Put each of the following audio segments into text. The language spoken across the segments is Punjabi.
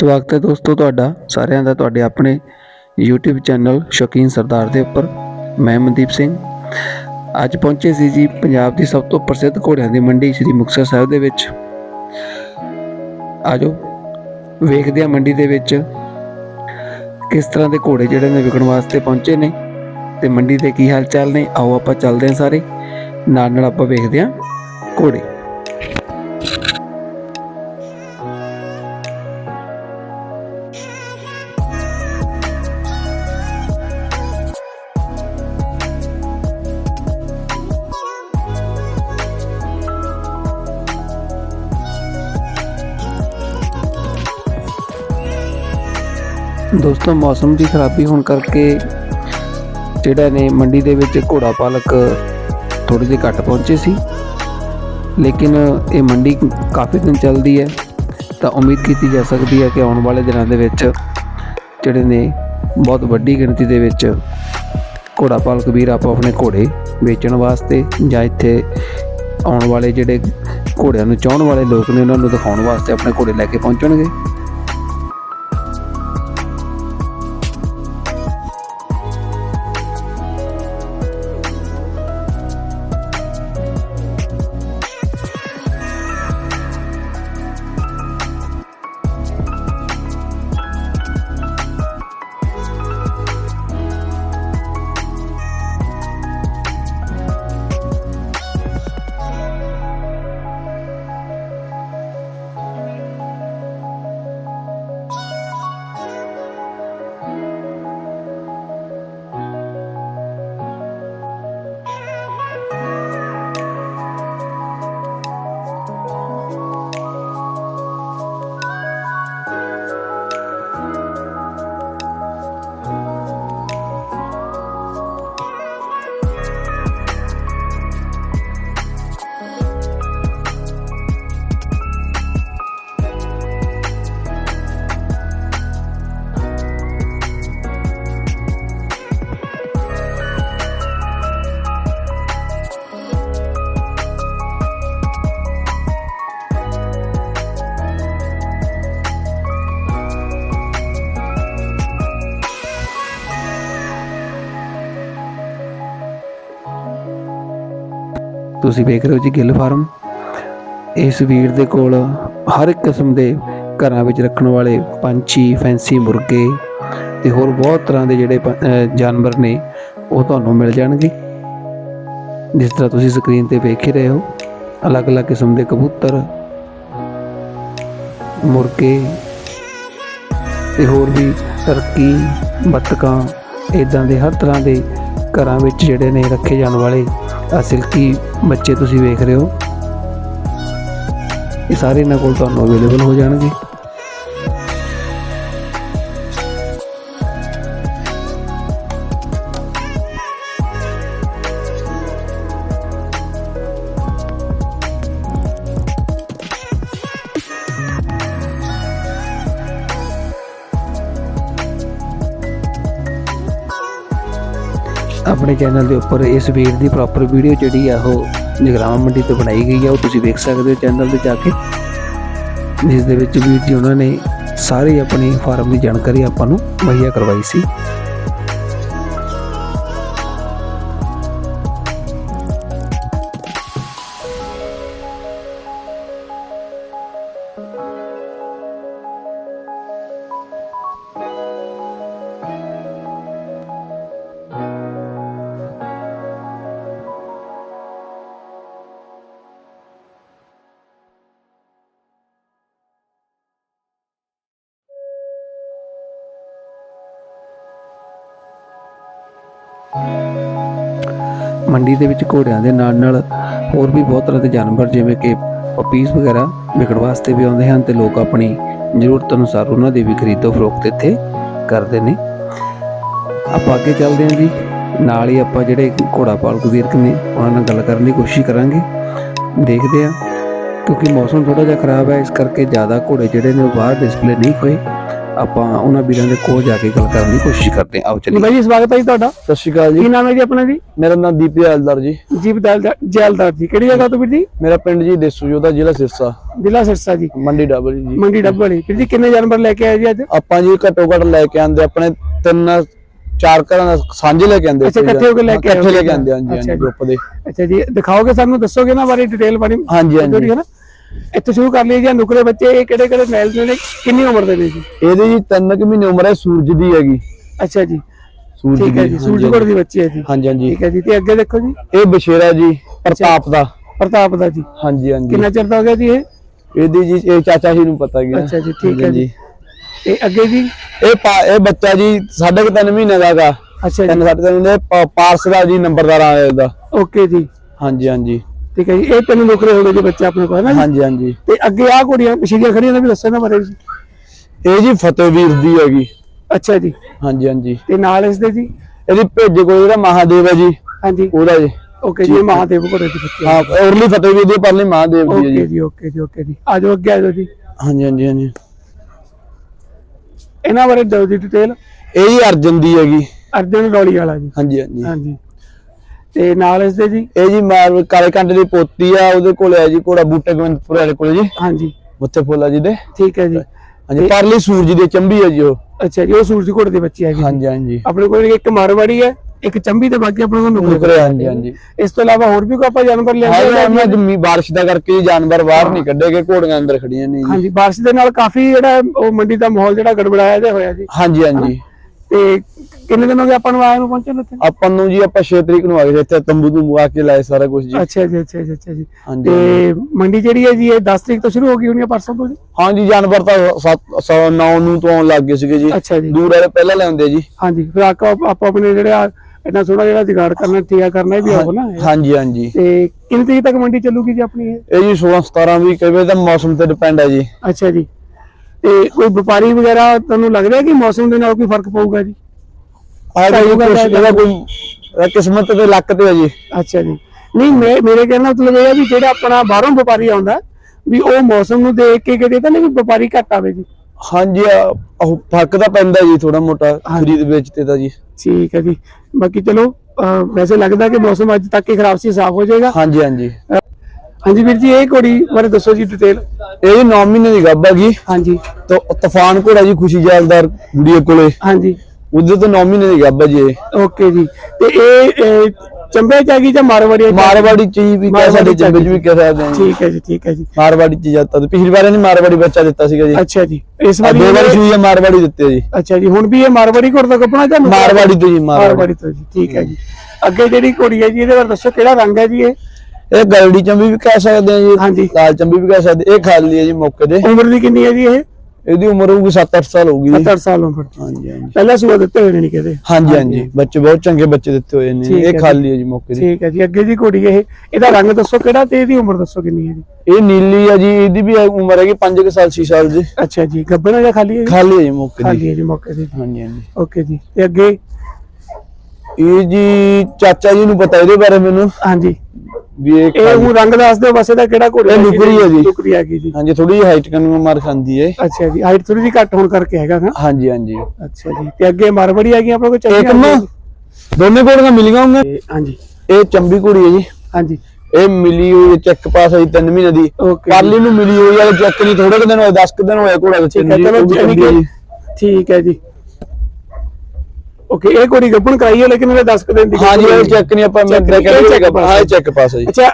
ਸਵਾਗਤ ਹੈ ਦੋਸਤੋ ਤੁਹਾਡਾ, ਸਾਰਿਆਂ ਦਾ, ਤੁਹਾਡੇ ਆਪਣੇ YouTube ਚੈਨਲ ਸ਼ੌਕੀਨ ਸਰਦਾਰ ਦੇ ਉੱਪਰ। ਮੈਂ ਮਨਦੀਪ ਸਿੰਘ। ਅੱਜ ਪਹੁੰਚੇ ਸੀ ਜੀ ਪੰਜਾਬ ਦੀ ਸਭ ਤੋਂ ਪ੍ਰਸਿੱਧ ਘੋੜਿਆਂ ਦੀ ਮੰਡੀ, ਸ੍ਰੀ ਮੁਕਤਸਰ ਸਾਹਿਬ ਦੇ ਵਿੱਚ। ਆਜੋ, ਵੇਖਦੇ ਹਾਂ ਮੰਡੀ ਦੇ ਵਿੱਚ ਕਿਸ ਤਰ੍ਹਾਂ ਦੇ ਘੋੜੇ ਜਿਹੜੇ ਨੇ ਵਿਕਣ ਵਾਸਤੇ ਪਹੁੰਚੇ ਨੇ ਤੇ ਮੰਡੀ ਦੇ ਕੀ ਹਾਲ ਚਾਲ ਨੇ। ਆਓ ਆਪਾਂ ਚੱਲਦੇ ਹਾਂ ਸਾਰੇ। ਨਾਲ ਨਾਲ ਆਪਾਂ ਵੇਖਦੇ ਹਾਂ ਘੋੜੇ। ਦੋਸਤੋ, ਮੌਸਮ ਦੀ ਖਰਾਬੀ ਹੋਣ ਕਰਕੇ ਜਿਹੜਾ ਨੇ ਮੰਡੀ ਦੇ ਵਿੱਚ ਘੋੜਾ ਪਾਲਕ ਥੋੜੇ ਜਿਹੇ ਘੱਟ ਪਹੁੰਚੇ ਸੀ। ਲੇਕਿਨ ਇਹ ਮੰਡੀ ਕਾਫੀ ਦਿਨ ਚੱਲਦੀ ਹੈ, ਤਾਂ ਉਮੀਦ ਕੀਤੀ ਜਾ ਸਕਦੀ ਹੈ ਕਿ ਆਉਣ ਵਾਲੇ ਦਿਨਾਂ ਦੇ ਵਿੱਚ ਜਿਹੜੇ ਨੇ ਬਹੁਤ ਵੱਡੀ ਗਿਣਤੀ ਦੇ ਵਿੱਚ ਘੋੜਾ ਪਾਲਕ ਵੀਰ ਆਪੋ ਆਪਣੇ ਘੋੜੇ ਵੇਚਣ ਵਾਸਤੇ ਜਾਂ ਇੱਥੇ ਆਉਣ ਵਾਲੇ ਜਿਹੜੇ ਘੋੜਿਆਂ ਨੂੰ ਚਾਹਣ ਵਾਲੇ ਲੋਕ ਨੇ, ਉਹਨਾਂ ਨੂੰ ਦਿਖਾਉਣ ਵਾਸਤੇ ਆਪਣੇ ਘੋੜੇ ਲੈ ਕੇ ਪਹੁੰਚਣਗੇ। ਤੁਸੀਂ ਵੇਖ ਰਹੇ ਹੋ ਜੀ ਗਿੱਲ ਫਾਰਮ। ਇਸ ਵੀਰ ਦੇ ਕੋਲ ਹਰ ਇੱਕ ਕਿਸਮ ਦੇ ਘਰਾਂ ਵਿੱਚ ਰੱਖਣ ਵਾਲੇ ਪੰਛੀ, ਫੈਂਸੀ ਮੁਰਗੇ ਤੇ ਹੋਰ ਬਹੁਤ ਤਰ੍ਹਾਂ ਦੇ ਜਿਹੜੇ ਜਾਨਵਰ ਨੇ, ਉਹ ਤੁਹਾਨੂੰ ਮਿਲ ਜਾਣਗੇ। ਜਿਸ ਤਰ੍ਹਾਂ ਤੁਸੀਂ ਸਕਰੀਨ ਤੇ ਵੇਖ ਹੀ ਰਹੇ ਹੋ, ਅਲੱਗ-ਅਲੱਗ ਕਿਸਮ ਦੇ ਕਬੂਤਰ, ਮੁਰਗੇ ਤੇ ਹੋਰ ਵੀ ਟਰਕੀ ਬੱਤਕਾਂ ਇਦਾਂ ਦੇ ਹਰ ਤਰ੍ਹਾਂ ਦੇ ਘਰਾਂ ਵਿੱਚ ਜਿਹੜੇ ਨੇ ਰੱਖੇ ਜਾਣ ਵਾਲੇ ਆ ਸਿਲਕੀ ਬੱਚੇ ਤੁਸੀਂ ਵੇਖ ਰਹੇ ਹੋ? ਇਹ ਸਾਰੇ ਇਹਨਾਂ ਕੋਲ ਤੁਹਾਨੂੰ ਅਵੇਲੇਬਲ ਹੋ ਜਾਣਗੇ। ਆਪਣੇ ਚੈਨਲ ਦੇ ਉੱਪਰ ਇਸ ਵੀਰ ਦੀ ਪ੍ਰੋਪਰ ਵੀਡੀਓ ਜਿਹੜੀ ਆ ਉਹ ਜਗਰਾਵਾਂ ਮੰਡੀ ਤੋਂ ਬਣਾਈ ਗਈ ਆ, ਉਹ ਤੁਸੀਂ ਵੇਖ ਸਕਦੇ ਹੋ ਚੈਨਲ ਤੇ ਜਾ ਕੇ। ਜਿਸ ਦੇ ਵਿੱਚ ਵੀਰ ਜੀ ਉਹਨਾਂ ਨੇ ਸਾਰੀ ਆਪਣੀ ਫਾਰਮ ਦੀ ਜਾਣਕਾਰੀ ਆਪਾਂ ਨੂੰ ਮੁਹੱਈਆ ਕਰਵਾਈ ਸੀ। ਮੰਡੀ ਦੇ ਵਿੱਚ ਘੋੜਿਆਂ ਦੇ ਨਾਲ ਨਾਲ ਹੋਰ ਵੀ ਬਹੁਤ ਤਰ੍ਹਾਂ ਦੇ ਜਾਨਵਰ ਜਿਵੇਂ ਕਿ ਪਪੀਸ ਵਗੈਰਾ ਵਿਕਣ ਵਾਸਤੇ ਵੀ ਆਉਂਦੇ ਹਨ ਤੇ ਲੋਕ ਆਪਣੀ ਜ਼ਰੂਰਤ ਅਨੁਸਾਰ ਉਹਨਾਂ ਦੀ ਵੀ ਖਰੀਦੋ ਫਰੋਖਤ ਇੱਥੇ ਕਰਦੇ ਨੇ। ਆਪਾਂ ਅੱਗੇ ਚੱਲਦੇ ਹਾਂ ਜੀ। ਨਾਲ ਹੀ ਆਪਾਂ ਜਿਹੜੇ ਘੋੜਾ ਪਾਲਕ ਵੀਰਕ ਨੇ, ਉਹਨਾਂ ਨਾਲ ਗੱਲ ਕਰਨ ਦੀ ਕੋਸ਼ਿਸ਼ ਕਰਾਂਗੇ। ਦੇਖਦੇ ਹਾਂ। ਕਿਉਂਕਿ ਮੌਸਮ ਥੋੜਾ ਜਿਹਾ ਖਰਾਬ ਹੈ, ਇਸ ਕਰਕੇ ਜ਼ਿਆਦਾ ਘੋੜੇ ਜਿਹੜੇ ਨੇ ਉਹ ਬਾਹਰ ਡਿਸਪਲੇ ਨਹੀਂ ਹੋਏ। ਆਪਾਂ ਉਹਨਾਂ ਵੀਰਾਂ ਦੇ ਕੋਲ ਜਾ ਕੇ ਗੱਲ ਕਰਨ ਦੀ ਕੋਸ਼ਿਸ਼ ਕਰਦੇ ਹਾਂ। ਆਓ ਚੱਲੀਏ। ਬਾਈ ਜੀ ਸਵਾਗਤ ਹੈ ਜੀ ਤੁਹਾਡਾ। ਸਤਿ ਸ਼੍ਰੀ ਅਕਾਲ ਕੀ ਜੀ ਨਾਮ ਹੈ ਜੀ ਆਪਣਾ ਜੀ? ਮੇਰਾ ਨਾਮ ਦੀਪੀ ਹਲਦਰ ਜੀ। ਜੀਪ ਜੈਲਦਾਰ ਜੀ। ਕਿਹੜੀ ਜਗ੍ਹਾ ਤੋਂ ਵੀਰ ਜੀ? ਮੇਰਾ ਪਿੰਡ ਜੀ ਦੇਸੂ ਜੋਦਾ ਜ਼ਿਲ੍ਹਾ ਸਿਰਸਾ। ਜ਼ਿਲ੍ਹਾ ਸਿਰਸਾ ਜੀ। ਮੰਡੀ ਡਬਲ ਜੀ। ਮੰਡੀ ਡੱਬ ਵਾਲੀ ਵੀਰ ਜੀ ਕਿੰਨੇ ਜਾਨਵਰ ਲੈ ਕੇ ਆਏ ਜੀ ਅੱਜ? ਆਪਾਂ ਜੀ ਘੱਟੋ ਘੱਟ ਲੈ ਕੇ ਆਂਦੇ ਆਪਣੇ ਤਿੰਨ ਚਾਰ ਘਰਾਂ ਦਾ ਸਾਂਝੇ ਲੈ ਕੇ ਆਂਦੇ ਅੱਛਾ, ਇਕੱਠੇ ਹੋ ਕੇ ਲੈ ਕੇ ਇਕੱਠੇ ਲੈ। ਕੇ ਆਂਦੇ ਹਾਂਜੀ ਹਾਂਜੀ ਜੀ। ਗਰੁੱਪ ਦੇ। ਅੱਛਾ ਜੀ। ਦਿਖਾਓਗੇ ਸਾਨੂੰ ਦੱਸੋਗੇ ਨਾ ਬਾਰੇ ਡਿਟੇਲ ਬਾਰੇ? ਹਾਂਜੀ, ਹਾਂਜੀ। ਇੱਥੇ ਸ਼ੁਰੂ ਕਰ ਲਈਏ ਜੀ ਨੁਕਰੇ ਬੱਚੇ ਇਹ ਕਿਹੜੇ ਕਿਹੜੇ ਮੈਲ ਦੇ ਨੇ ਕਿੰਨੀ ਉਮਰ ਦੇ ਨੇ ਜੀ ਇਹਦੀ ਜੀ ਤਿੰਨ ਕੁ ਮਹੀਨੇ ਉਮਰ ਹੈ ਸੂਰਜ ਦੀ ਹੈਗੀ। ਅੱਛਾ ਜੀ। ਸੂਰਜ ਠੀਕ ਹੈ ਦੀ। ਜੀ ਹਾਂਜੀ, ਸੂਰਜਗੜ ਦੀ ਬੱਚੀ ਹੈ ਜੀ। ਹਾਂਜੀ ਹਾਂਜੀ। ਠੀਕ ਹੈ ਜੀ ਤੇ ਅੱਗੇ ਦੇਖੋ ਜੀ। ਇਹ ਬਸ਼ੇਰਾ ਜੀ ਪ੍ਰਤਾਪ ਦਾ। ਪ੍ਰਤਾਪ ਦਾ ਜੀ। ਹਾਂਜੀ ਹਾਂਜੀ। ਕਿੰਨਾ ਚਿਰ ਦਾ ਹੋ ਗਿਆ ਜੀ ਇਹ? ਇਹਦੀ ਜੀ ਇਹ ਚਾਚਾ ਜੀ ਨੂੰ ਪਤਾ ਗਿਆ ਅੱਛਾ ਜੀ ਠੀਕ ਹੈ ਜੀ। ਤੇ ਅੱਗੇ ਜੀ? ਇਹ ਇਹ ਬੱਚਾ ਜੀ ਸਾਢੇ ਕੁ ਤਿੰਨ ਮਹੀਨੇ ਦਾ ਹੈਗਾ। ਅੱਛਾ ਤਿੰਨ ਜੀ ਸਾਢੇ ਤਿੰਨ ਦੇ ਪਾਰਸ ਦਾ ਜੀ ਨੰਬਰਦਾਰ ਆ ਇਹਦਾ। ਓਕੇ ਜੀ। ਹਾਂਜੀ ਹਾਂਜੀ। ਠੀਕ ਹੈ ਜੀ ਇਹ ਤਿੰਨ ਨੁਕਰੇ ਹੋ ਗਏ ਜੀ ਬੱਚੇ ਆਪਣੇ ਕੋਲ ਹੈ ਨਾ ਜੀ? ਹਾਂਜੀ ਹਾਂਜੀ। ਤੇ ਅੱਗੇ ਆ ਕੁੜੀਆਂ ਪਿਛਲੀਆਂ ਖੜੀਆਂ ਨੇ ਵੀ ਦੱਸੋ ਨਾ ਬਾਰੇ ਜੀ। ਇਹ ਜੀ ਫਤਿਹਵੀਰ ਦੀ ਹੈਗੀ। ਅੱਛਾ ਜੀ। ਹਾਂਜੀ ਹਾਂਜੀ। ਤੇ ਨਾਲ ਇਸ ਦੇ ਜੀ? ਇਹਦੀ ਭੇਜੇ ਕੋਲ ਜਿਹੜਾ ਮਹਾਦੇਵ ਹੈ ਜੀ ਹਾਂਜੀ। ਉਹਦਾ ਜੀ। ਓਕੇ ਜੀ ਮਹਾਦੇਵ ਕੋੜੇ ਦੀ ਬੱਚੀ ਹੈ। ਹਾਂ ਉਰਲੀ ਫਤਿਹਵੀਰ ਦੀ ਪਰਲੀ ਮਹਾਦੇਵ ਦੀ ਹੈ ਓਕੇ ਜੀ ਜੀ ਓਕੇ ਜੀ ਓਕੇ ਜੀ। ਆ ਜਾਓ ਅੱਗੇ ਆ ਜਾਓ ਜੀ। ਹਾਂਜੀ ਹਾਂਜੀ ਹਾਂਜੀ। ਇਹਨਾਂ ਬਾਰੇ ਦਿਓ ਜੀ ਡਿਟੇਲ ਇਹ ਜੀ ਅਰਜਨ ਦੀ ਹੈਗੀ। ਅਰਜਨ ਰੌਲੀ ਵਾਲਾ ਜੀ। ਹਾਂਜੀ ਹਾਂਜੀ। ਹਾਂਜੀ। ਤੇ ਨਾਲ ਇਸ ਦੇ ਜੀ? ਇਹ ਜੀ ਮਾਰ ਕਾਲੇ ਕੰਡ ਦੀ ਪੋਤੀ ਆ ਉਹਦੇ ਕੋਲ ਹੈ ਜੀ ਕੋੜਾ ਬੂਟੇ ਗੋਬਿੰਦਪੁਰ ਵਾਲੇ ਕੋਲ ਜੀ। ਹਾਂਜੀ। ਮੁੱਥੇ ਫੁੱਲਾ ਜੀ ਦੇ। ਠੀਕ ਹੈ ਜੀ। ਹਾਂਜੀ ਪਰਲੀ ਸੂਰਜ ਦੀ ਚੰਬੀ ਹੈ ਜੀ ਉਹ। ਅੱਛਾ ਜੀ ਉਹ ਸੂਰਜ ਘੋੜੇ ਦੀ ਬੱਚੀ ਹੈਗੀ ਹਾਂਜੀ ਹਾਂਜੀ। ਆਪਣੇ ਕੋਲ ਇੱਕ ਮਾਰਵਾੜੀ ਹੈ ਇੱਕ ਚੰਬੀ ਤੇ ਬਾਕੀ ਆਪਣੇ ਕੋਲ ਨੁਕਰੇ ਹਾਂਜੀ ਹਾਂਜੀ। ਇਸ ਤੋਂ ਇਲਾਵਾ ਹੋਰ ਵੀ ਕੋਈ ਆਪਾਂ ਜਾਨਵਰ ਹਾਂ ਲੈਂਦੇ ਮੈਂ ਜਮੀ ਬਾਰਿਸ਼ ਦਾ ਕਰਕੇ ਜਾਨਵਰ ਬਾਹਰ ਨਹੀਂ ਕੱਢੇ ਗਏ ਘੋੜੀਆਂ ਅੰਦਰ ਖੜੀਆਂ ਨੇ ਜੀ। ਹਾਂਜੀ ਬਾਰਿਸ਼ ਦੇ ਨਾਲ ਕਾਫੀ ਜਿਹੜਾ ਉਹ ਮੰਡੀ ਦਾ ਮਾਹੌਲ ਜਿਹੜਾ ਗੜਬੜਾਇਆ ਜਿਹਾ ਹੋਇਆ ਜੀ। ਹਾਂਜੀ ਹਾਂਜੀ। ਤੇ ਕਿੰਨੇ ਦਿਨ ਹੋ ਗਏ ਆਪਾਂ ਨੂੰ ਆਏ ਨੂੰ ਪਹੁੰਚੇ ਨੂੰ ਇੱਥੇ? ਆਪਾਂ ਨੂੰ ਜੀ ਆਪਾਂ 6 ਤਰੀਕ ਨੂੰ ਆ ਗਏ ਸੀ ਇੱਥੇ ਤੰਬੂ ਤੋਂ ਆ ਕੇ ਲਾਏ ਸਾਰਾ ਕੁਝ ਜੀ। ਅੱਛਾ ਜੀ ਅੱਛਾ ਜੀ ਅੱਛਾ ਜੀ। ਹਾਂਜੀ ਤੇ ਮੰਡੀ ਜਿਹੜੀ ਹੈ ਜੀ ਇਹ 10 ਤਰੀਕ ਤੋਂ ਸ਼ੁਰੂ ਹੋ ਗਈ ਹੋਣੀ ਹੈ ਪਰਸੋਂ ਤੋਂ ਜੀ? ਹਾਂਜੀ ਜਾਨਵਰ ਤਾਂ 7 9 ਨੂੰ ਤੋਂ ਆਉਣ ਲੱਗ ਗਏ ਸੀਗੇ ਜੀ। ਅੱਛਾ ਜੀ। ਦੂਰ ਵਾਲੇ ਪਹਿਲਾਂ ਲਿਆਉਂਦੇ ਜੀ। ਹਾਂਜੀ ਫਿਰ ਆਪਾਂ ਆਪਾਂ ਆਪਣੇ ਜਿਹੜੇ ਆ ਇੰਨਾ ਥੋੜਾ ਜਿਹੜਾ ਜੁਗਾੜ ਕਰਨਾ ਠੀਕਾ ਕਰਨਾ ਇਹ ਵੀ ਆਉ ਨਾ। ਹਾਂਜੀ ਹਾਂਜੀ। ਤੇ ਕਿੰਨੀ ਤਰੀਕ ਤੱਕ ਮੰਡੀ ਚੱਲੂਗੀ ਜੀ ਆਪਣੀ ਇਹ? ਇਹ ਜੀ 16 17 ਵੀ ਕਈ ਵਾਰ ਤਾਂ ਮੌਸਮ ਤੇ ਡਿਪੈਂਡ ਹੈ ਜੀ। ਅੱਛਾ ਜੀ। ਤੇ ਕੋਈ ਵਪਾਰੀ ਵਗੈਰਾ ਤੁਹਾਨੂੰ ਲੱਗ ਰਿਹਾ ਕਿ ਮੌਸਮ ਦੇ ਨਾਲ ਕੋਈ ਫ਼ਰਕ ਪਊਗਾ ਜੀ? ਆ ਢਾਈ ਕੋਈ ਘੰਟੇ ਕੁਛ ਇਹਦਾ ਕੋਈ ਕਿਸਮਤ ਤੇ ਲੱਕ ਤੇ ਹੈ ਜੀ। ਅੱਛਾ ਜੀ। ਨਹੀਂ ਮੈਂ ਮੇਰੇ ਕਹਿਣ ਦਾ ਮਤਲਬ ਇਹ ਹੈ ਵੀ ਜਿਹੜਾ ਆਪਣਾ ਬਾਹਰੋਂ ਵਪਾਰੀ ਆਉਂਦਾ ਵੀ ਉਹ ਮੌਸਮ ਨੂੰ ਦੇਖ ਕੇ ਕਿਤੇ ਤਾਂ ਨਹੀਂ ਵੀ ਵਪਾਰੀ ਘੱਟ ਆਵੇ ਜੀ। ਹਾਂਜੀ ਉਹ ਫ਼ਰਕ ਤਾਂ ਪੈਂਦਾ ਜੀ ਥੋੜਾ ਮੋਟਾ ਖਰੀਦ ਵੇਚ ਤੇ ਤਾਂ ਜੀ। ਠੀਕ ਹੈ ਜੀ। ਬਾਕੀ ਚਲੋ ਅਹ ਵੈਸੇ ਲੱਗਦਾ ਕਿ ਮੌਸਮ ਅੱਜ ਤੱਕ ਹੀ ਖਰਾਬ ਸੀ ਸਾਫ਼ ਹੋ ਜਾਏਗਾ। ਹਾਂਜੀ ਹਾਂਜੀ। ਹਾਂਜੀ ਵੀਰ ਜੀ ਇਹ ਘੋੜੀ ਬਾਰੇ ਦੱਸੋ ਜੀ ਡਿਟੇਲ ਇਹ ਜੀ 9 ਮਹੀਨੇ ਦੀ ਗੱਭ ਹੈਗੀ। ਹਾਂਜੀ। ਤਾਂ ਤੂਫਾਨ ਘੋੜਾ ਜੀ ਖੁਸ਼ੀ ਜਾਲਦਾਰ ਗੁੜੀਏ ਕੋਲੇ। ਹਾਂਜੀ। ਉਹਦੇ ਤੋਂ 9 ਮਹੀਨੇ ਦੀ ਗੱਭ ਹੈ ਜੀ ਓਕੇ ਜੀ। ਤੇ ਇਹ ਚੰਬੇ ਚ ਹੈਗੀ ਜਾਂ ਮਾਰਵਾੜੀ ਚ? ਮਾਰਵਾੜੀ ਚ ਵੀ ਕਹਿ ਸਕਦੇ ਚ ਜੰਗ ਚ ਵੀ ਕਹਿ ਸਕਦੇ ਹਾਂ। ਠੀਕ ਹੈ ਜੀ ਠੀਕ ਹੈ ਜੀ। ਮਾਰਵਾੜੀ ਚ ਜਾਂਦਾ ਤਾਂ। ਪਿਛਲੀ ਵਾਰ ਇਹਨੇ ਮਾਰਵਾੜੀ ਬੱਚਾ ਦਿੱਤਾ ਸੀਗਾ ਜੀ। ਅੱਛਾ ਜੀ। ਇਸ ਵਾਰੀ ਦੋ ਵਾਰ ਸੂਈ ਮਾਰਵਾੜੀ ਦਿੱਤੇ ਜੀ। ਅੱਛਾ ਜੀ। ਹੁਣ ਵੀ ਇਹ ਮਾਰਵਾੜੀ ਘੋੜ ਦਾ ਕੱਪੜਾ ਜਾਂ? ਮਾਰਵਾੜੀ ਤੋਂ ਜੀ ਮਾਰਵਾੜੀ। ਮਾਰਵਾੜੀ ਤੋਂ ਜੀ। ਠੀਕ ਹੈ ਜੀ। ਅੱਗੇ ਜਿਹੜੀ ਘੋੜੀ ਹੈ ਜੀ ਇਹਦੇ ਬਾਰੇ ਦੱਸੋ ਕਿਹੜਾ ਰੰਗ ਹੈ ਜੀ ਇਹ? ਇਹ ਗਲੜੀ ਚੰਬੀ ਵੀ ਕਹਿ ਸਕਦੇ ਹਾਂ ਜੀ ਹਾਂਜੀ। ਲਾਲ ਚੰਬੀ ਵੀ ਕਹਿ ਸਕਦੇ ਇਹ ਖਾਲੀ ਹੈ ਜੀ ਮੌਕੇ ਤੇ। ਉਮਰ ਦੀ ਕਿੰਨੀ ਹੈ ਜੀ ਇਹ? ਇਹਦੀ ਉਮਰ ਹੋਊਗੀ 7-8 ਸਾਲ ਹੋਊਗੀ ਜੀ। 70 ਸਾਲ ਉਮਰ ਦੀ। ਹਾਂਜੀ ਹਾਂਜੀ। ਪਹਿਲਾਂ ਸੂਆ ਦਿੱਤੇ ਹੋਏ ਨੇ ਨਹੀਂ ਕਿਤੇ? ਹਾਂਜੀ ਹਾਂਜੀ। ਬੱਚੇ ਬਹੁਤ ਚੰਗੇ ਬੱਚੇ ਦਿੱਤੇ ਹੋਏ ਨੇ। ਇਹ ਜੀ। ਖਾਲੀ ਹੈ ਜੀ ਮੌਕੇ ਤੇ। ਠੀਕ ਹੈ ਜੀ। ਅੱਗੇ ਜੀ ਘੋੜੀ ਇਹ ਇਹਦਾ ਰੰਗ ਦੱਸੋ ਕਿਹੜਾ ਤੇ ਇਹਦੀ ਉਮਰ ਦੱਸੋ ਕਿੰਨੀ ਹੈ ਜੀ? ਇਹ ਨੀਲੀ ਹੈ ਜੀ। ਇਹਦੀ ਵੀ ਉਮਰ ਹੈਗੀ 5 ਸਾਲ 6 ਸਾਲ ਦੀ। ਅੱਛਾ ਜੀ। ਗੱਬਣਾ ਜਾਂ ਖਾਲੀ ਹੈ ਜੀ? ਖਾਲੀ ਹੈ ਜੀ ਮੌਕੇ ਖਾਲੀ ਦੀ ਹੈ ਜੀ ਮੌਕੇ ਤੇ। ਜੀ ਹਾਂਜੀ ਹਾਂਜੀ। ਓਕੇ ਜੀ। ਤੇ ਅੱਗੇ? ਇਹ ਜੀ ਚਾਚਾ ਜੀ ਨੂੰ ਪਤਾ ਇਹਦੇ ਬਾਰੇ ਮੈਨੂੰ। ਹਾਂਜੀ। ਵੀ ਇਹ ਇਹ ਹੁਣ ਰੰਗ ਦੱਸ ਦਿਓ ਬਸ ਇਹਦਾ ਕਿਹੜਾ ਘੋੜਾ ਇਹ ਨੁਕਰੀ ਹੈ ਜੀ। ਨੁਕਰੀ ਆ ਗਈ ਜੀ। ਹਾਂਜੀ ਥੋੜੀ ਜਿਹੀ ਹਾਈਟ ਕਰਨ ਨੂੰ ਮਾਰ ਖਾਂਦੀ ਹੈ। ਅੱਛਾ ਜੀ ਹਾਈਟ ਥੋੜੀ ਜਿਹੀ ਘੱਟ ਹੋਣ ਕਰਕੇ ਹੈਗਾ ਨਾ? ਹਾਂਜੀ ਹਾਂਜੀ। ਅੱਛਾ ਜੀ ਤੇ ਅੱਗੇ ਮਾਰਵਾੜੀ ਆ ਗਈ ਆਪਣੇ ਕੋਲ ਇੱਕ ਚੰਗੀ ਨਾ ਦੋਨੇ ਕੋੜੀਆਂ ਮਿਲੀਆਂ ਹੋਣਗੀਆਂ ਹਾਂਜੀ। ਇਹ ਚੰਬੀ ਕੁੜੀ ਹੈ ਜੀ। ਹਾਂਜੀ। ਇਹ ਮਿਲੀ ਹੋਈ ਚੈੱਕ ਪਾਸ ਹੋਈ 3 ਮਹੀਨੇ ਦੀ। ਪਾਰਲੀ ਨੂੰ ਮਿਲੀ ਹੋਈ ਹੈ ਚੈੱਕ ਨਹੀਂ ਥੋੜੇ ਕੁ ਦਿਨ ਹੋਏ 10 ਕੁ ਦਿਨ ਹੋਏ ਘੋੜਾ ਵਿੱਚ ਠੀਕ ਹੈ ਚਲੋ ਠੀਕ ਹੈ। ਠੀਕ ਹੈ ਜੀ। ਓਕੇ ਇਹ ਕੋੜੀ ਗੱਪਣ ਕਰਾਈ ਹੈ ਲੇਕਿਨ ਇਹਨੇ 10 ਦਿਨ ਦੀ ਹਾਂਜੀ ਇਹ ਚੈੱਕ ਨਹੀਂ ਆਪਾਂ ਮੈਂ ਕਹਿੰਦਾ check pass ਹਾਂ। ਚੈੱਕ ਪਾਸ ਹੈ ਜੀ ਅੱਛਾ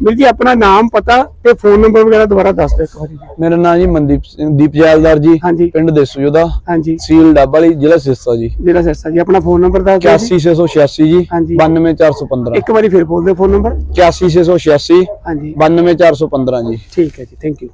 ਵੀਰ ਜੀ ਆਪਣਾ ਨਾਮ ਪਤਾ ਤੇ ਫੋਨ ਨੰਬਰ ਵਗੈਰਾ ਦੁਬਾਰਾ ਦੱਸ ਦਿਓ ਇੱਕ ਵਾਰੀ। ਮੇਰਾ ਨਾਮ ਜੀ ਮਨਦੀਪ ਸਿੰਘ ਦੀਪ ਜੈਲਦਾਰ ਜੀ ਪਿੰਡ ਦੇਸੂਜੋਦਾ ਹਾਂਜੀ। ਸੀਲ ਡੱਬ ਵਾਲੀ ਜ਼ਿਲ੍ਹਾ ਸਿਰਸਾ ਜੀ। ਜਿਹੜਾ ਸਰਸਾ ਜੀ ਆਪਣਾ ਫੋਨ ਨੰਬਰ ਦੱਸ ਦਿਓ ਜੀ। 81686 ਜੀ ਹਾਂਜੀ। 92415 ਇੱਕ ਵਾਰੀ ਫਿਰ ਬੋਲ ਦਿਓ ਫੋਨ ਨੰਬਰ 81686 ਹਾਂਜੀ। 92415 ਜੀ। ਠੀਕ ਹੈ ਜੀ ਥੈਂਕ ਯੂ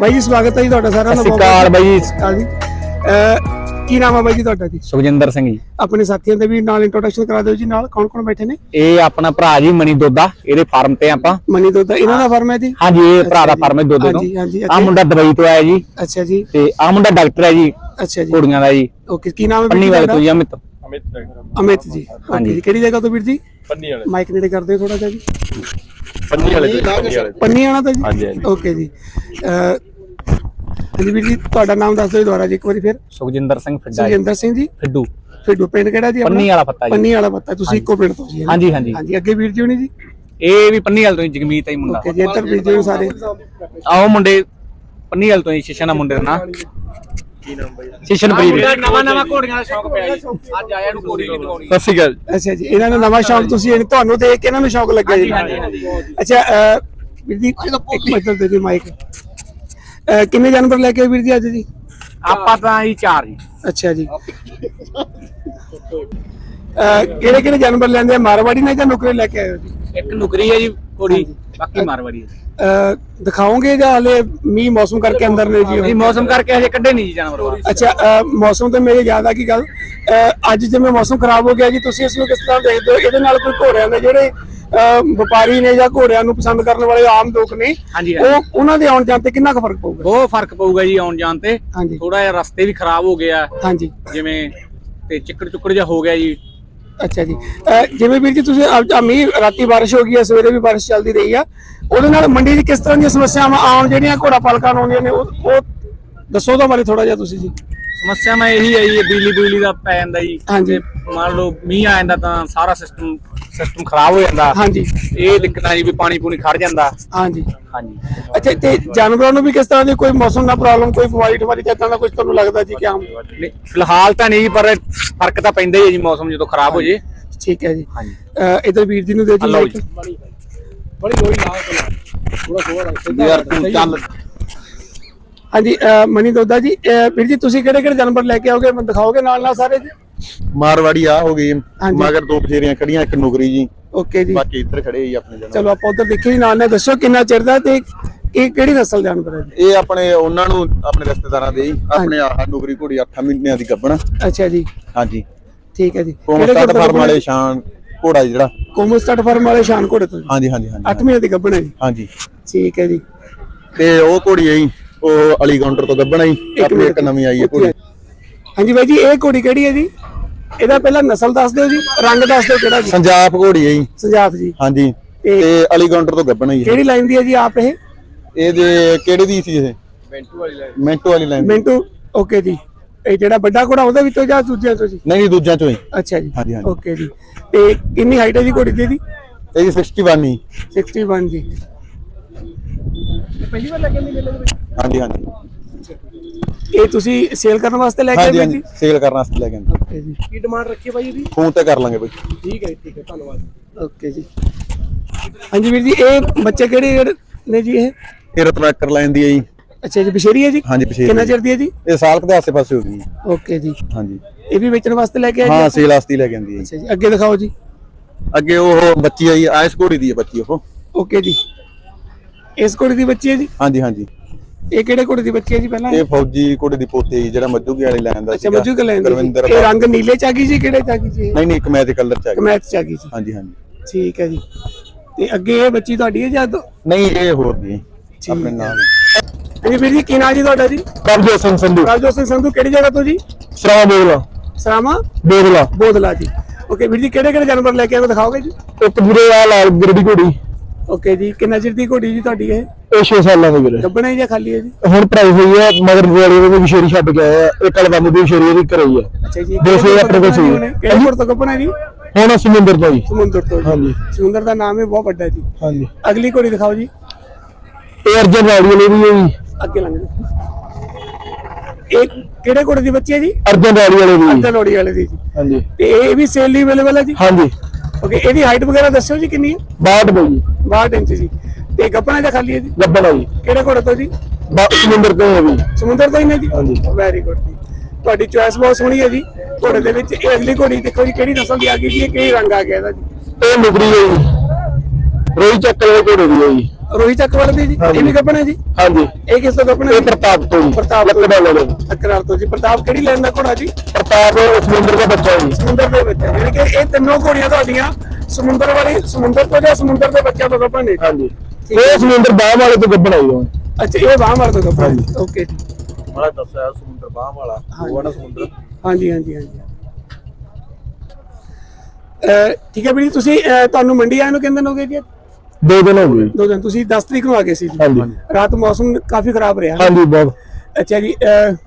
ਬਾਈ ਜੀ ਸਵਾਗਤ ਹੈ ਜੀ ਤੁਹਾਡਾ ਸਾਰਿਆਂ ਦਾ ਸਤਿ ਸ਼੍ਰੀ ਅਕਾਲ ਬਾਈ ਜੀ। ਅਕਾਲ ਜੀ। ਅਹ, ਕੀ ਨਾਮ ਹੈ ਬਾਈ ਜੀ ਤੁਹਾਡਾ ਜੀ? ਸੁਖਜਿੰਦਰ ਸਿੰਘ ਜੀ। ਆਪਣੇ ਸਾਥੀਆਂ ਦੇ ਵੀ ਨਾਲ ਇੰਟਰੋਡਕਸ਼ਨ ਕਰਾ ਦਿਓ ਜੀ ਨਾਲ ਕੌਣ ਕੌਣ ਬੈਠੇ ਨੇ? ਇਹ ਆਪਣਾ ਭਰਾ ਜੀ ਮਣੀ ਦੋਦਾ ਇਹਦੇ ਫਾਰਮ ਤੇ ਆਪਾਂ। ਮਨੀ ਦੁੱਧ ਇਹਨਾਂ ਦਾ ਫਰਮ ਹੈ ਜੀ? ਹਾਂਜੀ ਇਹ ਭਰਾ ਦਾ ਫਾਰਮ ਹੈ ਦੋਦੇ ਤੋਂ। ਹਾਂਜੀ ਹਾਂਜੀ ਆ ਮੁੰਡਾ ਦੁਬਈ ਤੋਂ ਆਇਆ ਜੀ। ਅੱਛਾ ਜੀ। ਤੇ ਆ ਮੁੰਡਾ ਡਾਕਟਰ ਹੈ ਜੀ ਅੱਛਾ ਜੀ। ਕੁੜੀਆਂ ਦਾ ਜੀ। ਓਕੇ ਕੀ ਨਾਮ ਹੈ ਵੀਰ ਪੰਨੀ ਜੀ ਵਾਲੇ? ਤੋਂ ਜੀ ਅਮਿਤ। ਅਮਿਤ ਜੀ। ਓਕੇ ਹਾਂਜੀ। ਜੀ ਕਿਹੜੀ ਜਗ੍ਹਾ ਤੋਂ ਵੀਰ ਜੀ? ਪੰਨੀ ਵਾਲੇ। ਮਾਈਕ ਨੇੜੇ ਕਰਦੇ ਥੋੜਾ ਜਿਹਾ ਜੀ। ਪੰਨੀ ਵਾਲੇ ਤੋਂ ਪੰਨੀ ਵਾਲੇ ਪੰਨੀ ਆਣਾ ਤਾਂ ਜੀ? ਹਾਂਜੀ। ਓਕੇ ਜੀ। ਅਹ, ਹਾਂਜੀ ਵੀਰ ਜੀ ਤੁਹਾਡਾ ਨਾਮ ਦੱਸ ਦਿਓ ਦੁਬਾਰਾ ਜੀ ਇੱਕ ਵਾਰੀ ਫਿਰ। ਸੁਖਜਿੰਦਰ ਸਿੰਘ ਫਿੱਡਾ ਜੀ। ਸੁਜਿੰਦਰ ਸਿੰਘ ਜੀ? ਫਿੱਡੂ। ਫਿੱਡੂ ਪਿੰਡ ਕਿਹੜਾ ਜੀ ਆਪਣਾ? ਪੰਨੀ ਵਾਲਾ ਪੱਤਾ ਜੀ। ਪੰਨੀ ਵਾਲਾ ਪੱਤਾ ਤੁਸੀਂ ਇੱਕੋ ਪਿੰਡ ਤੋਂ ਜੀ? ਹਾਂਜੀ ਹਾਂਜੀ। ਹਾਂਜੀ ਅੱਗੇ ਵੀਰ ਜੀ ਹੋਣੀ ਜੀ? ਇਹ ਵੀ ਪੰਨੀ ਵਾਲੇ ਤੋਂ ਹੀ ਜਗਮੀਤ ਹੈ ਮੁੰਡਾ। ਓਕੇ ਜੀ ਇੱਧਰ ਵੀਰ ਜੀ ਹੋਣੀ ਸਾਰੇ। ਆਓ ਮੁੰਡੇ ਪੰਨੀ ਵਾਲੇ ਤੋਂ ਹੀ ਸ਼ਿਸ਼ਨ ਦਾ ਮੁੰਡੇ ਦਾ ਨਾਂ। ਕੀ ਨਾਮ ਬਾਈ? ਸ਼ਿਸ਼ਨਪ੍ਰੀਤ ਨਵਾਂ ਨਵਾਂ ਘੋੜੀਆਂ ਦਾ ਸ਼ੌਕ ਪਿਆ ਜੀ। ਅੱਜ ਆਇਆ ਨੂੰ ਘੋੜੀ ਵੀ ਦਿਖਾਉਣੀ ਸਤਿ ਸ਼੍ਰੀ ਅਕਾਲ। ਅੱਛਾ ਜੀ ਇਹਨਾਂ ਨੂੰ ਨਵਾਂ ਸ਼ੌਕ ਤੁਸੀਂ ਇਹ- ਤੁਹਾਨੂੰ ਦੇਖ ਕੇ ਇਹਨਾਂ ਨੂੰ ਸ਼ੌਕ ਲੱਗਿਆ ਜੀ? ਅੱਛਾ ਅਹ, ਵੀਰ ਜੀ ਇੱਕ ਮਿੰਟ ਦੇ ਜੀ ਮਾਈਕ। ਅਹ, ਕਿੰਨੇ ਜਾਨਵਰ ਲੈ ਕੇ ਆਏ ਵੀਰ ਜੀ ਅੱਜ ਜੀ? ਆਪਾਂ ਤਾਂ ਹੀ ਚਾਰ ਜੀ। ਅੱਛਾ ਜੀ। ਕਿਹੜੇ ਕਿਹੜੇ ਜਾਨਵਰ ਲੈਂਦੇ ਆ? ਮਾਰਵਾੜੀ ਨੇ ਜਾਂ ਨੁਕਰੇ ਲੈ ਕੇ ਆਏ ਹੋ ਜੀ? ਇੱਕ ਨੁਕਰੀ ਹੈ ਜੀ ਘੋੜੀ। ਬਾਕੀ ਮਾਰਵਾੜੀ ਹੈ। ਦਿਖਾਓਗੇ ਜਾਂ ਹਲੇ ਮੀਂਹ ਮੌਸਮ ਕਰਕੇ ਅੰਦਰ ਨੇ ਜੀ? ਇਹ ਮੌਸਮ ਕਰਕੇ ਹਜੇ ਕੱਢੇ ਨਹੀਂ ਜੀ ਜਾਨਵਰ ਬਾਹਰ। ਅੱਛਾ ਮੌਸਮ ਤੇ ਮੇਰੇ ਯਾਦ ਆ ਕੀ ਗੱਲ? ਅੱਜ ਜਿਵੇਂ ਮੌਸਮ ਖਰਾਬ ਹੋ ਗਿਆ ਜੀ ਤੁਸੀਂ ਇਸ ਨੂੰ ਕਿਸ ਤਰ੍ਹਾਂ ਦੇਖਦੇ ਹੋ? ਇਹਦੇ ਨਾਲ ਕੋਈ ਘੋੜਿਆਂ ਦੇ ਜਿਹੜੇ ਵਪਾਰੀ ਨੇ ਜਾਂ ਘੋੜਿਆਂ ਨੂੰ ਪਸੰਦ ਕਰਨ ਵਾਲੇ ਆਮ ਲੋਕ ਨੇ ਹਾਂਜੀ, ਉਹ ਉਹਨਾਂ ਦੇ ਆਉਣ ਜਾਣ ਤੇ ਕਿੰਨਾ ਕੁ ਫ਼ਰਕ ਪਊਗਾ? ਬਹੁਤ ਫ਼ਰਕ ਪਊਗਾ ਜੀ ਆਉਣ ਜਾਣ ਤੇ। ਹਾਂਜੀ। ਥੋੜਾ ਜਿਹਾ ਰਸਤੇ ਵੀ ਖਰਾਬ ਹੋ ਗਿਆ। ਹਾਂਜੀ। ਜਿਵੇਂ ਤੇ ਚਿੱਕੜ ਚੁੱਕੜ ਜਿਹਾ ਹੋ ਗਿਆ ਜੀ। ਅੱਛਾ ਜੀ। ਅਹ, ਜਿਵੇਂ ਵੀਰ ਜੀ ਤੁਸੀਂ ਆ ਮੀਂਹ ਰਾਤੀ ਬਾਰਿਸ਼ ਹੋ ਗਈ ਹੈ ਸਵੇਰੇ ਵੀ ਬਾਰਿਸ਼ ਚੱਲਦੀ ਰਹੀ ਆ। ਉਹਦੇ ਨਾਲ ਮੰਡੀ 'ਚ ਕਿਸ ਤਰ੍ਹਾਂ ਦੀਆਂ ਸਮੱਸਿਆਵਾਂ ਆਉਣ ਜਿਹੜੀਆਂ ਘੋੜਾ ਪਾਲਕਾਂ ਨੂੰ ਆਉਂਦੀਆਂ ਨੇ ਉਹ ਉਹ ਦੱਸੋ ਉਹਦੇ ਬਾਰੇ ਥੋੜਾ ਜਿਹਾ ਤੁਸੀਂ ਜੀ। ਸਮੱਸਿਆ ਮੈਂ ਇਹੀ ਹੈ ਜੀ ਇਹ ਬਿਜਲੀ ਬਿਜਲੀ ਦਾ ਪੈ ਜਾਂਦਾ ਜੀ। ਹਾਂਜੀ। ਤੇ ਮੰਨ ਲਓ ਮੀਂਹ ਆ ਜਾਂਦਾ ਤਾਂ ਸਾਰਾ ਸਿਸਟਮ ਸਿਸਟਮ ਖਰਾਬ ਹੋ ਜਾਂਦਾ। ਹਾਂਜੀ। ਇਹ ਦਿੱਕਤਾਂ ਜੀ ਵੀ ਪਾਣੀ ਪੂਣੀ ਖੜ ਜਾਂਦਾ। ਹਾਂਜੀ। ਹਾਂਜੀ। ਅੱਛਾ ਤੇ ਜਾਨਵਰਾਂ ਨੂੰ ਵੀ ਕਿਸ ਤਰ੍ਹਾਂ ਦੀ ਕੋਈ ਮੌਸਮ ਦਾ ਪ੍ਰੋਬਲਮ ਕੋਈ ਵਾਈਟ ਵਾਲੀ ਜਾਂ ਦਾ ਕੁਝ ਤੁਹਾਨੂੰ ਲੱਗਦਾ ਜੀ ਕਿ ਆਮ ਨਹੀਂ, ਫਿਲਹਾਲ ਤਾਂ ਨਹੀਂ ਪਰ ਫ਼ਰਕ ਤਾਂ ਪੈਂਦਾ ਹੀ ਹੈ ਜੀ ਮੌਸਮ ਜਦੋਂ ਖਰਾਬ ਹੋ ਜੇ। ਠੀਕ ਹੈ ਜੀ। ਹਾਂਜੀ। ਅਹ, ਇੱਧਰ ਵੀਰ ਜੀ ਨੂੰ ਦੇ ਲਓ ਜੀ ਜੀ। ਯਾਰ ਤੂੰ ਚੱਲ। ਹਾਂਜੀ ਅਹ, ਮਨੀ ਦੋਦਾ ਜੀ ਅਹ, ਵੀਰ ਜੀ ਤੁਸੀਂ ਕਿਹੜੇ ਕਿਹੜੇ ਜਾਨਵਰ ਲੈ ਕੇ ਆਓਗੇ? ਮੈਨੂੰ ਦਿਖਾਓਗੇ ਨਾਲ ਨਾਲ ਸਾਰੇ ਜੀ? ਮਾਰਵਾੜੀ ਆ ਹੋ ਗਈ। ਮਗਰ ਦੋ ਬਥੇਰੀਆਂ ਖੜੀਆਂ ਇੱਕ ਨੁਕਰੀ ਜੀ। ਓਕੇ ਜੀ। ਬਾਕੀ ਇੱਧਰ ਖੜੇ ਜੀ ਆਪਣੇ ਜਣਾ ਚਲੋ ਆਪਾਂ ਉਧਰ ਦੇਖੀਏ ਜੀ ਨਾਲ ਨਾਲ ਦੱਸੋ ਕਿੰਨਾ ਚਿਰ ਦਾ ਤੇ ਇਹ ਕਿਹੜੀ ਨਸਲ ਜਾਨਵਰ ਹੈ ਜੀ? ਇਹ ਆਪਣੇ ਉਹਨਾਂ ਨੂੰ ਆਪਣੇ ਰਿਸ਼ਤੇਦਾਰਾਂ ਦੇ ਜੀ। ਆਪਣੇ ਆਹ ਨੁਕਰੀ ਘੋੜੀ 8 ਮਹੀਨਿਆਂ ਦੀ ਗੱਬਣ ਅੱਛਾ ਜੀ। ਹਾਂਜੀ। ਠੀਕ ਹੈ ਜੀ। ਕੋਮਸਟਾਟ ਫਾਰਮ ਵਾਲੇ ਸ਼ਾਨ। ਘੋੜਾ ਜਿਹੜਾ। ਕੋਮਸਟਾਟ ਫਾਰਮ ਵਾਲੇ ਸ਼ਾਨ ਘੋੜੇ ਤੋਂ ਹਾਂਜੀ ਹਾਂਜੀ ਹਾਂਜੀ। 8 ਮਹੀਨੇ ਦੀ ਗੱਭਣ ਹੈ ਜੀ। ਹਾਂਜੀ। ਠੀਕ ਹੈ ਜੀ। ਤੇ ਉਹ ਘੋੜੀ ਹੈ ਜੀ ਉਹ ਅਲੀ ਕਾਊਂਟਰ ਤੋਂ ਗੱਬਣ ਆਈ ਆਪਣੀ ਇੱਕ ਨਵੀਂ ਆਈ ਹੈ ਘੋੜੀ। ਹਾਂਜੀ ਬਾਈ ਜੀ ਇਹ ਘੋੜੀ ਕਿਹੜੀ ਹੈ ਜੀ? ਇਹਦਾ ਪਹਿਲਾਂ ਨਸਲ ਦੱਸ ਦਿਓ ਜੀ ਰੰਗ ਦੱਸ ਦਿਓ ਕਿਹੜਾ ਜੀ। ਸੰਜਾਪ ਘੋੜੀ ਹੈ ਜੀ। ਸੁਜਾਤ ਜੀ। ਹਾਂਜੀ। ਤੇ ਅਲੀ ਕਾਊਂਟਰ ਤੋਂ ਗੱਬਣ ਆਈ ਹੈ ਕਿਹੜੀ ਲਾਈਨ ਦੀ ਹੈ ਜੀ ਆਪ ਇਹ? ਇਹਦੇ ਕਿਹੜੀ ਦੀ ਸੀ ਇਹ? ਮਿੰਟੂ ਵਾਲੀ ਲਾਈਨ। ਮਿੰਟੂ ਵਾਲੀ ਲਾਈਨ ਮਿੰਟੂ ਓਕੇ ਜੀ। ਇਹ ਜਿਹੜਾ ਵੱਡਾ ਘੋੜਾ ਉਹਦੇ ਵਿੱਚੋਂ ਜਾਂ ਦੂਜਿਆਂ ਤੋਂ ਜੀ? ਨਹੀਂ ਨਹੀਂ ਦੂਜਿਆਂ ਚੋਂ ਹੀ। ਅੱਛਾ ਜੀ ਹਾਂਜੀ, ਹਾਂਜੀ। ਓਕੇ ਜੀ। ਤੇ ਕਿੰਨੀ ਹਾਈਟ ਹੈ ਜੀ ਘੋੜੀ ਦੀ ਇਹਦੀ? ਇਹਦੀ 61 ਹੀ। 61 ਜੀ। ਪਹਿਲੀ ਵਾਰ ਲੱਗੇ ਨਹੀਂ ਮਿਲੇ ਹਾਂਜੀ ਹਾਂਜੀ। ਇਹ ਤੁਸੀਂ ਸੇਲ ਕਰਨ ਵਾਸਤੇ ਲੈ ਕੇ ਹਾਂਜੀ ਆਏ ਹਾਂਜੀ। ਜੀ? ਸੇਲ ਕਰਨ ਵਾਸਤੇ ਲੈ ਕੇ ਆਂਦੇ ਓਕੇ ਜੀ। ਕੀ ਡਿਮਾਂਡ ਰੱਖੀ ਬਾਈ ਇਹਦੀ? ਫੋਨ ਤੇ ਕਰ ਲਾਂਗੇ ਬਈ। ਠੀਕ ਹੈ ਠੀਕ ਹੈ ਧੰਨਵਾਦ। ਓਕੇ ਜੀ। ਹਾਂਜੀ ਵੀਰ ਜੀ ਇਹ ਬੱਚੇ ਕਿਹੜੇ ਨੇ ਜੀ ਇਹ? ਇਹ ਰਤਨਾਕਰ ਲਾਈਨ ਦੀ ਹੈ ਜੀ। ਅੱਛਾ ਜੀ ਬਸ਼ੇਰੀ ਹੈ ਜੀ? ਹਾਂਜੀ ਕਿੰਨਾ ਚਿਰ ਦੀ ਹੈ ਜੀ? ਇਹ ਸਾਲ ਕੁ ਦੇ ਆਸੇ ਪਾਸੇ ਹੋ ਗਈ। ਓਕੇ ਜੀ। ਹਾਂਜੀ। ਇਹ ਵੀ ਵੇਚਣ ਵਾਸਤੇ ਲੈ ਕੇ ਆਏ ਹਾਂ ਸੇਲ ਵਾਸਤੇ ਹੀ ਲੈ ਕੇ ਆਂਦੀ ਹੈ। ਅੱਛਾ ਜੀ ਅੱਗੇ ਦਿਖਾਓ ਜੀ। ਅੱਗੇ ਉਹ ਬੱਚੀ ਆਈ ਆਇਸ ਘੋੜੀ ਦੀ ਹੈ ਬੱਚੀ ਉਹ। ਓਕੇ ਜੀ। ਇਸ ਘੋੜੀ ਦੀ ਬੱਚੀ ਹੈ ਜੀ? ਹਾਂਜੀ ਹਾਂਜੀ। ਇਹ ਕਿਹੜੇ ਘੋੜੇ ਦੀ ਬੱਚੀ ਹੈ ਜੀ ਪਹਿਲਾਂ? ਇਹ ਫੌਜੀ ਘੋੜੇ ਦੀ ਪੋਤੀ ਹੈ ਜਿਹੜਾ ਮੱਜੂਗੀ ਵਾਲੀ ਲਾਈਨ ਦਾ ਅੱਛਾ ਮੱਜੂ ਕੇ ਲੈਂਦੇ ਗੁਰਵਿੰਦਰ ਇਹ ਰੰਗ ਨੀਲੇ ਚ ਆ ਗਈ ਜੀ ਕਿਹੜੇ ਚ ਆ ਗਈ ਜੀ ਨਹੀਂ ਨਹੀਂ ਇੱਕ ਮੈਚ ਕਲਰ ਚ ਆ ਗਈ। ਕਮੈਥ ਚ ਆ ਗਈ ਜੀ। ਹਾਂਜੀ ਹਾਂਜੀ। ਠੀਕ ਹੈ ਜੀ। ਤੇ ਅੱਗੇ ਇਹ ਬੱਚੀ ਤੁਹਾਡੀ ਹੈ ਜਾਂ ਨਹੀਂ ਇਹ ਹੋਰ ਦੀ। ਆਪਣੇ ਨਾਲ। ਹਾਂਜੀ ਵੀਰ ਜੀ ਕੀ ਨਾਮ ਜੀ ਤੁਹਾਡਾ ਜੀ? ਕਰਜੋ ਸਿੰਘ ਸੰਧੂ। ਰਾਜੋ ਸਿੰਘ ਸੰਧੂ ਕਿਹੜੀ ਜਗ੍ਹਾ ਤੋਂ ਜੀ? ਸਰਾ ਬੋਲਾ ਸਰਾਮਾ ਬੋਲਾ ਬੋਦਲਾ ਜੀ। ਓਕੇ ਵੀਰ ਜੀ ਕਿਹੜੇ ਕਿਹੜੇ ਜਾਨਵਰ ਲੈ ਕੇ ਆਏ ਹੋ ਦਿਖਾਓਗੇ ਜੀ? ਇੱਕ ਵੀਰੇ ਆ ਲਾਲ ਗਰਦੀ ਘੋੜੀ। ਓਕੇ ਜੀ ਕਿੰਨਾ ਚਿਰ ਦੀ ਘੋੜੀ ਜੀ ਤੁਹਾਡੀ ਇਹ? ਇਹ 6 ਸਾਲਾਂ ਦੀ ਵੀਰੇ। ਗੱਬਣ ਹੈ ਜਾਂ ਖਾਲੀ ਹੈ ਜੀ? ਹੁਣ ਪ੍ਰਾਈਸ ਹੋਈ ਹੈ ਮਗਰ ਵਾਲੀ ਦੇ ਵੀ ਸ਼ੇਰੀ ਛੱਡ ਕੇ ਆਇਆ ਇਹ ਕਲਵੰਦ ਦੀ ਸ਼ੇਰੀ ਦੀ ਘਰੇ ਹੈ ਅੱਛਾ ਜੀ ਦੋ ਸੌ ਆਪਣੇ ਕੋਲ ਸੀ। ਕਿਹੜੇ ਕੋਲ ਤੋਂ ਗੱਬਣ ਜੀ? ਹੁਣ ਸਮੁੰਦਰ ਤੋਂ ਜੀ। ਸਮੁੰਦਰ ਤੋਂ ਜੀ। ਹਾਂਜੀ। ਸਮੁੰਦਰ ਦਾ ਨਾਮ ਹੈ ਬਹੁਤ ਵੱਡਾ ਜੀ। ਹਾਂਜੀ। ਅਗਲੀ ਘੋੜੀ ਦਿਖਾਓ ਜੀ। ਇਹ ਅਰਜਨ ਰਾੜੀ ਵਾਲੀ ਵੀ ਹੈ ਜੀ। ਅੱਗੇ ਲੰਘ ਜਾਓ ਇਹ ਕਿਹੜੇ ਘੋੜੇ ਦੀ ਬੱਚੀ ਹੈ ਜੀ? ਅਰਜਨ ਰਾੜੀ ਵਾਲੀ ਵੀ ਅੱਧਾ ਲੋੜੀ ਵਾਲੇ ਦੀ ਜੀ। ਹਾਂਜੀ। ਤੇ ਇਹ ਵੀ ਸੇਲ ਲਈ ਅਵੇਲੇਬਲ ਹੈ ਜੀ? ਹਾਂਜੀ। ਓਕੇ ਇਹਦੀ ਹਾਈਟ ਵਗੈਰਾ ਦੱਸਿਓ ਜੀ ਕਿੰਨੀ ਹੈ? 62 ਬਈ। 62 ਇੰਚ ਜੀ। ਤੇ ਗੱਬਣਾ ਜਾਂ ਖਾਲੀ ਹੈ ਜੀ? ਲੱਭਣ ਆਈ ਕਿਹੜੇ ਘੋੜੇ ਤੋਂ ਜੀ? ਸਮੁੰਦਰ ਤੋਂ ਹੈ ਵੀ ਸਮੁੰਦਰ ਤੋਂ ਹੀ ਨੇ ਜੀ? ਹਾਂਜੀ। ਵੈਰੀ ਗੁੱਡ ਜੀ। ਤੁਹਾਡੀ ਚੋਇਸ ਬਹੁਤ ਸੋਹਣੀ ਹੈ ਜੀ। ਘੋੜੇ ਦੇ ਵਿੱਚ ਇਹ ਅਗਲੀ ਘੋੜੀ ਦੇਖੋ ਜੀ ਕਿਹੜੀ ਨਸਲ ਦੀ ਆ ਗਈ ਜੀ ਇਹ ਕਿਹੜੀ ਰੰਗ ਆ ਗਿਆ ਇਹਦਾ ਜੀ? ਇਹ ਨੁਕਰੀ ਹੈ ਜੀ। ਰੋਈ ਚੱਕਰ ਦੇ ਘੋੜੇ ਦੀ ਹੈ ਜੀ। ਰੋਹੀ ਚੱਕਵਰ ਦੀ ਜੀ ਇਹ ਵੀ ਗੱਬਣ ਹੈ ਜੀ? ਹਾਂਜੀ। ਇਹ ਕਿਸ ਤੋਂ ਗੱਬਣ ਹੈ ਇਹ ਜੀ? ਪ੍ਰਤਾਪ ਤੋਂ ਜੀ ਪ੍ਰਤਾਪ ਤੋਂ। ਲੱਕੜਾ ਵਾਲੇ। ਤੋਂ। ਅਕਰਾਰ ਤੋਂ ਜੀ। ਪ੍ਰਤਾਪ ਕਿਹੜੀ ਲੈਣ ਦਾ ਘੋੜਾ ਜੀ? ਪ੍ਰਤਾਪ ਸਮੁੰਦਰ ਦਾ ਬੱਚਾ ਜੀ। ਸਮੁੰਦਰ ਦੇ ਵਿੱਚ। ਹੈ। ਯਾਨੀ ਕਿ ਇਹ ਤਿੰਨੋਂ ਘੋੜੀਆਂ ਤੁਹਾਡੀਆਂ ਸਮੁੰਦਰ ਵਾਲੀ ਸਮੁੰਦਰ ਤੋਂ ਜਾਂ ਸਮੁੰਦਰ ਦੇ ਬੱਚਿਆਂ ਤੋਂ ਗੱਬਣ ਨੇ? ਹਾਂਜੀ। ਇਹ ਸਮੁੰਦਰ ਬਾਹ ਵਾਲੇ ਤੋਂ ਗੱਬਣ ਆਈ ਹੋਈ ਅੱਛਾ ਇਹ ਬਾਹਾਂ ਵਾਲੇ ਤੋਂ ਗੱਬਣ ਹੈ ਓਕੇ ਜੀ। ਮਾੜਾ ਦੱਸਿਆ ਸਮੁੰਦਰ ਬਾਹ ਵਾਲਾ। ਉਹ ਨਾ ਸਮੁੰਦਰ। ਹਾਂਜੀ ਹਾਂਜੀ ਹਾਂਜੀ। ਅਹ ਠੀਕ ਹੈ ਵੀਰ ਜੀ ਤੁਸੀਂ ਅਹ ਤੁਹਾਨੂੰ ਮੰਡੀ ਆਏ ਨੂੰ ਕਿੰਨੇ ਦਿਨ ਹੋ ਗਏ ਜੀ? ਦੋ ਦਿਨ ਹੋ ਗਏ। ਦੋ ਦਿਨ ਤੁਸੀਂ 10 ਤਰੀਕ ਨੂੰ ਆ ਗਏ ਸੀ ਜੀ। ਹਾਂਜੀ। ਰਾਤ ਮੌਸਮ ਕਾਫੀ ਖਰਾਬ ਰਿਹਾ। ਹਾਂਜੀ ਬਹੁਤ। ਅੱਛਾ ਜੀ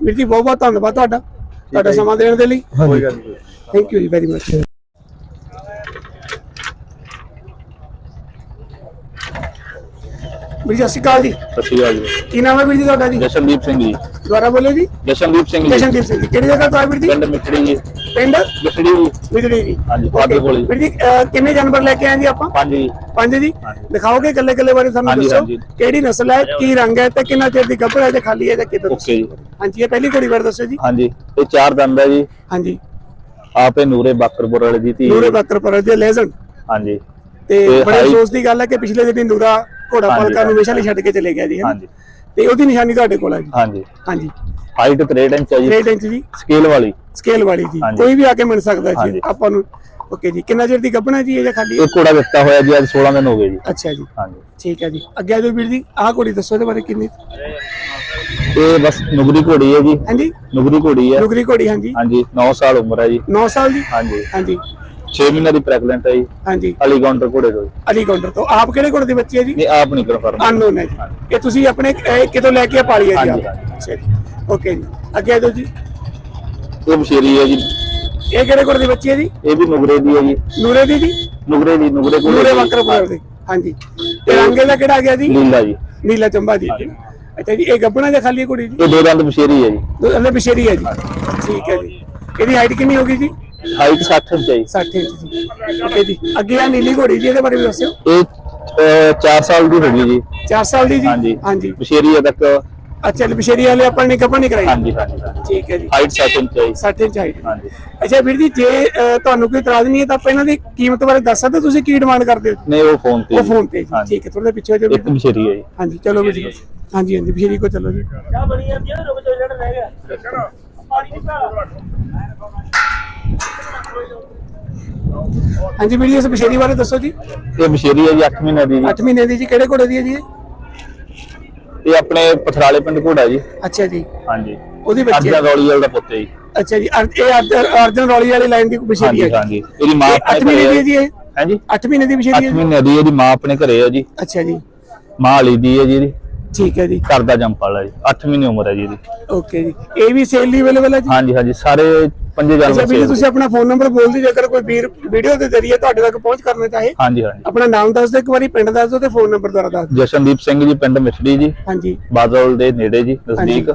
ਵੀਰ ਜੀ ਬਹੁਤ ਬਹੁਤ ਧੰਨਵਾਦ ਤੁਹਾਡਾ ਤੁਹਾਡਾ ਸਮਾਂ ਦੇਣ ਦੇ ਲਈ। ਕੋਈ ਗੱਲ ਨਹੀਂ। ਥੈਂਕ ਯੂ ਜੀ ਵੈਰੀ ਮਚ ਵੀਰ ਜੀ ਸਤਿ ਸ਼੍ਰੀ ਅਕਾਲ ਜੀ। ਸਤਿ ਸ਼੍ਰੀ ਅਕਾਲ ਜੀ। ਕੀ ਨਾਮ ਹੈ ਵੀਰ ਜੀ ਤੁਹਾਡਾ ਜੀ? ਜਸ਼ਨਦੀਪ ਸਿੰਘ ਜੀ। ਦੁਬਾਰਾ ਬੋਲੋ ਜੀ? ਜਸ਼ਨਦੀਪ ਸਿੰਘ ਜੀ। ਜਸ਼ਨਦੀਪ ਸਿੰਘ ਜੀ। ਕਿਹੜੀ ਜਗ੍ਹਾ ਤੋਂ ਆਏ ਵੀਰ ਜੀ? ਪਿੰਡ ਮਿੱਠੜੀ ਜੀ। ਪਿੰਡ? ਮਿੱਠੜੀ ਜੀ। ਵਿਜੜੀ ਜੀ। ਹਾਂਜੀ. ਤੁਹਾਡੇ ਕੋਲ। ਵੀਰ ਜੀ ਕਿੰਨੇ ਜਾਨਵਰ ਲੈ ਕੇ ਆਏ ਜੀ ਆਪਾਂ? ਪੰਜ ਜੀ। ਪੰਜ ਜੀ। ਦਿਖਾਓਗੇ ਇਕੱਲੇ ਇਕੱਲੇ ਬਾਰੇ ਸਾਨੂੰ ਦੱਸੋ। ਕਿਹੜੀ ਨਸਲ ਹੈ ਕੀ ਰੰਗ ਹੈ ਤੇ ਕਿੰਨਾ ਚਿਰ ਦੀ ਗੱਭਰ ਹੈ ਜਾਂ ਖਾਲੀ ਹੈ ਜਾਂ ਕਿੱਧਰ ਓਕੇ ਜੀ। ਹਾਂਜੀ ਇਹ ਪਹਿਲੀ ਘੋੜੀ ਬਾਰੇ ਦੱਸੋ ਜੀ। ਹਾਂਜੀ ਇਹ ਚਾਰ ਦੰਦ ਹੈ ਜੀ। ਹਾਂਜੀ। ਆਪੇ ਨੂਰੇ ਬਾਕਰਪੁਰ ਵਾਲੇ ਦੀ ਧੀ ਨੂਰੇ ਬੱਕਰ ਪਰ ਦੇ ਲੈਜੈਂਡ ਹਾਂਜੀ। ਤੇ ਬੜੇ ਅਫਸੋਸ ਦੀ ਗੱਲ ਹੈ ਕਿ ਪਿਛਲੇ ਦਿਨੀ ਨੂਰਾ ਘੋੜਾ ਪਾਲਕਾਂ ਨੂੰ ਹਮੇਸ਼ਾ ਲਈ ਛੱਡ ਕੇ ਚਲੇ ਗਿਆ ਜੀ? ਹਾਂਜੀ। ਤੇ ਉਹਦੀ ਨਿਸ਼ਾਨੀ ਤੁਹਾਡੇ ਕੋਲ ਹੈ ਜੀ। ਹਾਂਜੀ। ਹਾਂਜੀ। ਹਾਈਟ 63 ਇੰਚ ਹੈ ਜੀ। 63 ਇੰਚ ਜੀ। ਸਕੇਲ ਵਾਲੀ। ਸਕੇਲ ਵਾਲੀ ਜੀ। ਕੋਈ ਵੀ ਆ ਕੇ ਮਿਲ ਸਕਦਾ ਜੀ। ਆਪਾਂ ਨੂੰ ਓਕੇ ਜੀ। ਕਿੰਨਾ ਚਿਰ ਦੀ ਗੱਭਣਾ ਜੀ ਇਹ ਜਾਂ ਖਾਲੀ? ਇਹ ਘੋੜਾ ਦਿੱਤਾ ਹੋਇਆ ਜੀ ਅੱਜ 16 ਦਿਨ ਹੋ ਗਏ ਜੀ। ਅੱਛਾ ਜੀ। ਹਾਂਜੀ। ਠੀਕ ਹੈ ਜੀ। ਅੱਗੇ ਆ ਜਾਓ ਵੀਰ ਜੀ। ਆਹ ਘੋੜੀ ਦੱਸੋ ਇਹਦੇ ਬਾਰੇ ਕਿੰਨੀ? ਇਹ ਬਸ ਨੁਗਰੀ ਘੋੜੀ ਹੈ ਜੀ। ਹਾਂਜੀ। ਨੁਗਰੀ ਘੋੜੀ ਹੈ। ਨੁਗਰੀ ਘੋੜੀ ਹਾਂਜੀ। ਹਾਂਜੀ। 9 ਸਾਲ ਉਮਰ ਹੈ ਜੀ। 9 ਸਾਲ ਦੀ? ਹਾਂਜੀ। ਹਾਂਜੀ। 6 ਮਹੀਨੇ ਦੀ ਪ੍ਰੈਗਨੈਂਟ ਹੈ ਜੀ। ਹਾਂਜੀ। ਅਲੀ ਕਾਊਂਟਰ ਘੋੜੇ ਤੋਂ ਜੀ। ਅਲੀ ਤੋਂ। ਆਪ ਕਿਹੜੇ ਘੋੜੇ ਦੇ ਬੱਚੇ ਹੈ ਜੀ? ਨਹੀਂ ਆਪ ਨਹੀਂ ਕਨਫਰਮ ਅਨਨੋਨ ਹੈ ਜੀ। ਇਹ ਤੁਸੀਂ ਆਪਣੇ ਇਹ ਕਿਤੋਂ ਲੈ ਕੇ ਪਾਲੀ ਹੈ ਜੀ ਹਾਂਜੀ, ਆਪ ਅੱਛਾ ਜੀ। ਓਕੇ ਜੀ। ਅੱਗੇ ਆ ਜਾਓ ਜੀ। ਇਹ ਬਸ਼ੇਰੀ ਹੈ ਜੀ। ਇਹ ਕਿਹੜੇ ਘੋੜੇ ਦੇ ਬੱਚੇ ਹੈ ਜੀ? ਇਹ ਵੀ ਨੁਗਰੇ ਦੀ ਹੈ ਜੀ। ਨੂਰੇ ਦੀ ਜੀ? ਨੁਗਰੇ ਦੀ ਨੁਗਰੇ ਘੋੜੇ ਨੂਰੇ ਦੀ। ਵਕਰਪੁਰ ਦੇ। ਹਾਂਜੀ। ਤੇ ਰੰਗ ਦਾ ਕਿਹੜਾ ਆ ਗਿਆ ਜੀ? ਲੀਲਾ ਜੀ। ਨੀਲਾ ਚੰਬਾ ਜੀ। ਅੱਛਾ ਜੀ ਇਹ ਗੱਬਣਾ ਜਾਂ ਖਾਲੀ ਘੋੜੀ ਜੀ? ਇਹ ਦੋ ਦੰਦ ਬਸ਼ੇਰੀ ਹੈ ਜੀ। ਅੱਲੇ ਬਸ਼ੇਰੀ ਹੈ ਜੀ। ਠੀਕ ਹੈ ਜੀ। ਇਹਦੀ ਹਾਈਟ ਕਿੰਨੀ ਹੋਗੀ ਜੀ? ਹਾਈਟ 60 ਇੰਚ ਹੈ ਜੀ। 60 ਇੰਚ ਜੀ। ਓਕੇ ਜੀ। ਅੱਗੇ ਆ ਨੀਲੀ ਘੋੜੀ ਜੀ ਇਹਦੇ ਬਾਰੇ ਵੀ ਦੱਸਿਓ। ਇਹ 4 ਸਾਲ ਦੀ ਹੋ ਗਈ ਜੀ। 4 ਸਾਲ ਦੀ ਜੀ? ਹਾਂਜੀ। ਹਾਂਜੀ। ਬਸ਼ੇਰੀ ਹੈ ਤੱਕ। ਅੱਛਾ ਬਸ਼ੇਰੀ ਵਾਲੇ ਆਪਾਂ ਨੇ ਗੱਬਣ ਨਹੀਂ ਕਰਾਈ? ਹਾਂਜੀ ਹਾਂਜੀ। ਠੀਕ ਹੈ ਜੀ। ਹਾਈਟ 60 ਇੰਚ ਹੈ ਜੀ। 60 ਇੰਚ ਹਾਈਟ ਹਾਂਜੀ। ਅੱਛਾ ਵੀਰ ਜੀ ਜੇ ਤੁਹਾਨੂੰ ਕੋਈ ਇਤਰਾਜ਼ ਨਹੀਂ ਹੈ ਤਾਂ ਆਪਾਂ ਇਹਨਾਂ ਦੀ ਕੀਮਤ ਬਾਰੇ ਦੱਸ ਸਕਦੇ ਹੋ? ਤੁਸੀਂ ਕੀ ਡਿਮਾਂਡ ਕਰਦੇ ਹੋ? ਨਹੀਂ ਉਹ ਫੋਨ ਤੇ ਉਹ ਫੋਨ ਤੇ ਜੀ। ਹਾਂਜੀ। ਠੀਕ ਹੈ ਥੋੜਾ ਪਿੱਛੇ ਹੋ ਜਾਓ ਇੱਕ ਬਸ਼ੇਰੀ ਹੈ ਜੀ। ਹਾਂਜੀ ਚਲੋ ਵੀਰ ਜੀ। ਹਾਂਜੀ ਹਾਂਜੀ ਬਸ਼ੇਰੀ ਕੋ ਚਲੋ ਜੀ। ਹਾਂਜੀ ਵੀਰ ਜੀ ਇਸ ਬਸ਼ੇਰੀ ਬਾਰੇ ਦੱਸੋ ਜੀ। ਇਹ ਬਸ਼ੇਰੀ ਹੈ ਜੀ 8 ਮਹੀਨੇ ਦੀ ਜੀ। 8 ਮਹੀਨੇ ਦੀ ਜੀ ਕਿਹੜੇ ਘੋੜੇ ਦੀ ਹੈ ਜੀ ਇਹ? ਇਹ ਆਪਣੇ ਪਥਰਾਲੇ ਪਿੰਡ ਘੋੜਾ ਜੀ। ਅੱਛਾ ਜੀ। ਹਾਂਜੀ। ਉਹਦੀ ਬੱਚੀ ਅਰਜਨ ਰੌਲੀਵਾਲ ਦਾ ਪੁੱਤ ਹੈ ਜੀ। ਅੱਛਾ ਜੀ ਅਰ- ਇਹ ਅਰਜਨ ਅਰਜਨ ਰੌਲੀ ਵਾਲੀ ਲਾਈਨ ਦੀ ਬਸ਼ੇਰੀ ਹੈ ਹਾਂਜੀ ਹਾਂਜੀ। ਇਹਦੀ ਮਾਂ 8 ਮਹੀਨੇ ਦੀ ਹੈ ਜੀ ਇਹ? ਹਾਂਜੀ। 8 ਮਹੀਨੇ ਦੀ ਬਸ਼ੇਰੀ 8 ਹੈ ਜੀ? ਮਹੀਨੇ ਦੀ ਇਹਦੀ ਮਾਂ ਆਪਣੇ ਘਰੇ ਹੈ ਜੀ। ਅੱਛਾ ਜੀ। ਮਾਂ ਵਾਲੀ ਦੀ ਹੈ ਜੀ ਇਹਦੀ। ਠੀਕ ਹੈ ਜੀ। ਘਰ ਦਾ ਜੰਪ ਵਾਲਾ ਜੀ 8 ਮਹੀਨੇ ਉਮਰ ਹੈ ਜੀ ਇਹਦੀ। ਓਕੇ ਜੀ। ਇਹ ਵੀ ਸੇਲ ਲਈ ਅਵੇਲੇਬਲ ਹੈ ਜੀ? ਹਾਂਜੀ ਹਾਂਜੀ ਸਾਰੇ ਪੰਜੇ ਅੱਛਾ ਜਾਨਵਰ ਵੀਰ ਜੀ sale ਤੁਸੀਂ ਆਪਣਾ ਫੋਨ ਨੰਬਰ ਬੋਲ ਦਿਓ ਜੇਕਰ ਕੋਈ ਵੀਰ ਵੀਡੀਓ ਦੇ ਜ਼ਰੀਏ ਤੁਹਾਡੇ ਤੱਕ ਪਹੁੰਚ ਕਰਨਾ ਚਾਹੇ ਹਾਂਜੀ ਹਾਂਜੀ। ਆਪਣਾ ਨਾਮ ਦੱਸ ਦਿਓ ਇੱਕ ਵਾਰੀ ਪਿੰਡ ਦੱਸ ਦਿਓ ਤੇ ਫੋਨ ਨੰਬਰ ਦੁਆਰਾ ਦੱਸ ਦਿਓ। ਜਸ਼ਨਦੀਪ ਸਿੰਘ ਜੀ ਪਿੰਡ ਮਿਸੜੀ ਜੀ। ਹਾਂਜੀ। ਬਾਦਲ ਦੇ ਨੇੜੇ ਜੀ ਨਜ਼ਦੀਕ।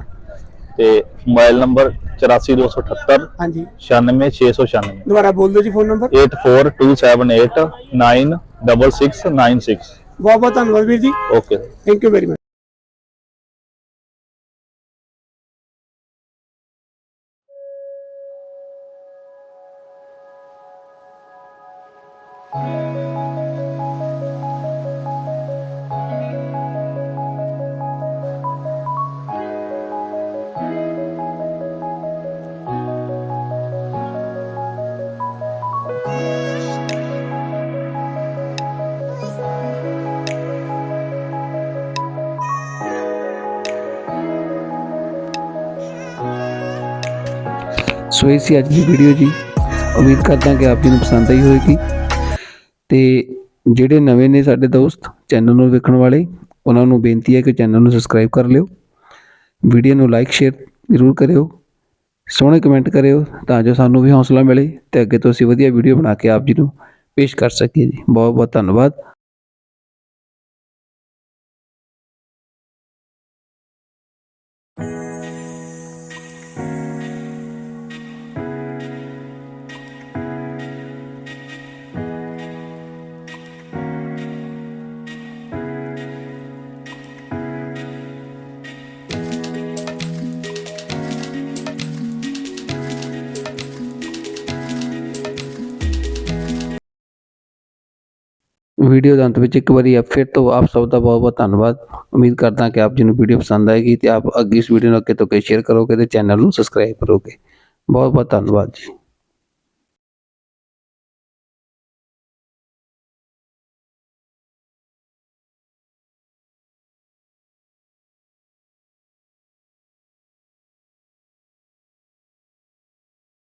ਤੇ ਮੋਬਾਈਲ ਨੰਬਰ 84278 ਹਾਂਜੀ। 96696 ਦੁਬਾਰਾ ਬੋਲ ਦਿਓ ਜੀ ਫੋਨ ਨੰਬਰ 8427896696 ਬਹੁਤ ਬਹੁਤ ਧੰਨਵਾਦ ਵੀਰ ਜੀ। Okay thank you very much so ਇਹ ਸੀ ਅੱਜ ਦੀ ਵੀਡੀਓ ਜੀ। ਉਮੀਦ ਕਰਦਾ ਕਿ ਆਪ ਜੀ ਨੂੰ ਪਸੰਦ ਆਈ ਹੋਵੇਗੀ। ਤੇ ਜਿਹੜੇ ਨਵੇਂ ਨੇ ਸਾਡੇ ਦੋਸਤ ਚੈਨਲ ਨੂੰ ਵੇਖਣ ਵਾਲੇ, ਉਹਨਾਂ ਨੂੰ ਬੇਨਤੀ ਹੈ ਕਿ ਚੈਨਲ ਨੂੰ ਸਬਸਕ੍ਰਾਈਬ ਕਰ ਲਿਓ। ਵੀਡੀਓ ਨੂੰ ਲਾਈਕ ਸ਼ੇਅਰ ਜ਼ਰੂਰ ਕਰਿਓ। ਸੋਹਣੇ ਕਮੈਂਟ ਕਰਿਓ ਤਾਂ ਜੋ ਸਾਨੂੰ ਵੀ ਹੌਸਲਾ ਮਿਲੇ ਤੇ ਅੱਗੇ ਤੋਂ ਅਸੀਂ ਵਧੀਆ ਵੀਡੀਓ ਬਣਾ ਕੇ ਆਪ ਜੀ ਨੂੰ ਪੇਸ਼ ਕਰ ਸਕੀਏ ਜੀ। ਬਹੁਤ ਬਹੁਤ ਧੰਨਵਾਦ। ਵੀਡੀਓ ਦੇ ਅੰਤ ਵਿੱਚ ਇੱਕ ਵਾਰੀ ਆਪ ਫਿਰ ਤੋਂ ਆਪ ਸਭ ਦਾ ਬਹੁਤ ਬਹੁਤ ਧੰਨਵਾਦ। ਉਮੀਦ ਕਰਦਾ ਕਿ ਆਪ ਜੀ ਨੂੰ ਵੀਡੀਓ ਪਸੰਦ ਆਏਗੀ ਤੇ ਆਪ ਅੱਗੇ ਇਸ ਵੀਡੀਓ ਨੂੰ ਅੱਗੇ ਤੋਂ ਅੱਗੇ ਸ਼ੇਅਰ ਕਰੋਗੇ ਤੇ ਚੈਨਲ ਨੂੰ ਸਬਸਕ੍ਰਾਈਬ ਕਰੋਗੇ। ਬਹੁਤ ਬਹੁਤ ਧੰਨਵਾਦ ਜੀ।